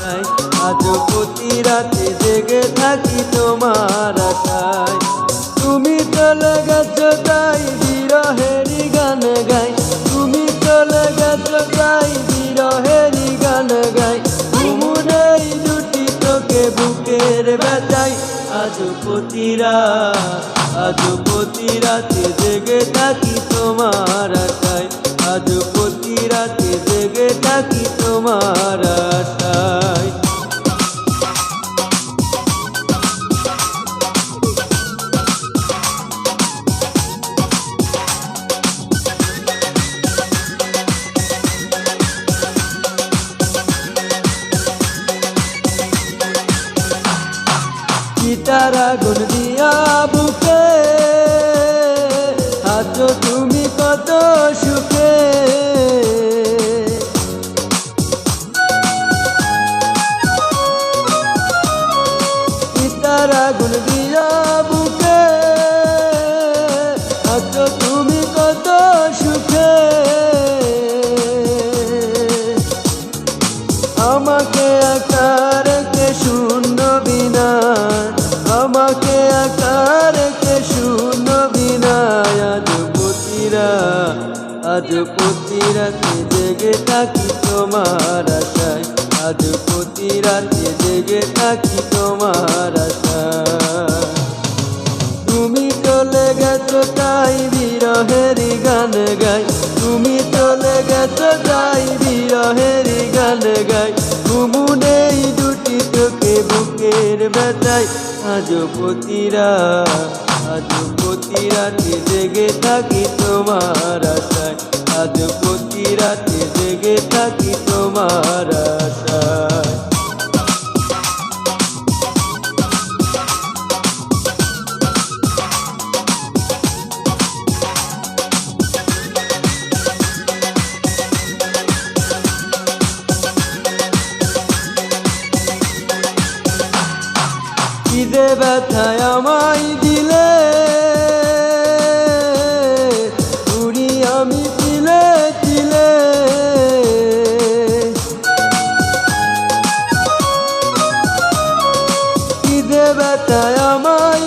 আশায়, আজ প্রতি রাতে জেগে থাকি তোমার আশায়। তুমি চলে গেছো তাই বিরহেরই গান গাই। তুমি চলে গেছো তাই বিরহেরই গান গাই। ঘুমুনেই দুটি তোকে বুকের ব্যথায় আজ প্রতিরা আজ প্রতি রাতে জেগে থাকি তোমার আশায়। গীতার আগুন দিয়া বুকে আছো তুমি কত সুখে। গীতার আগুন দিয়া বুকে আছো তুমি কত সুখে। আমাকে আকার শূন্য বিনা আজ পতিরাতে জেগে থাকি তোমার আশায়। আজ পতিরাতে জেগে থাকি তোমার আশায়। তুমি চলে গেছো তাই বিরহেরি গান গাই। তুমি চলে গেছো তাই বিরহেরি গান গাই। ঘুমু নেই দুটি চোখে বুকের ব্যথায়। আজ পতিরা আজ পতিরাতে জেগে থাকি তোমার খিদে ব্যথায় আমায় দিলে। উড়ি আমি তিলে তিলে। খিদে ব্যথায় আমায়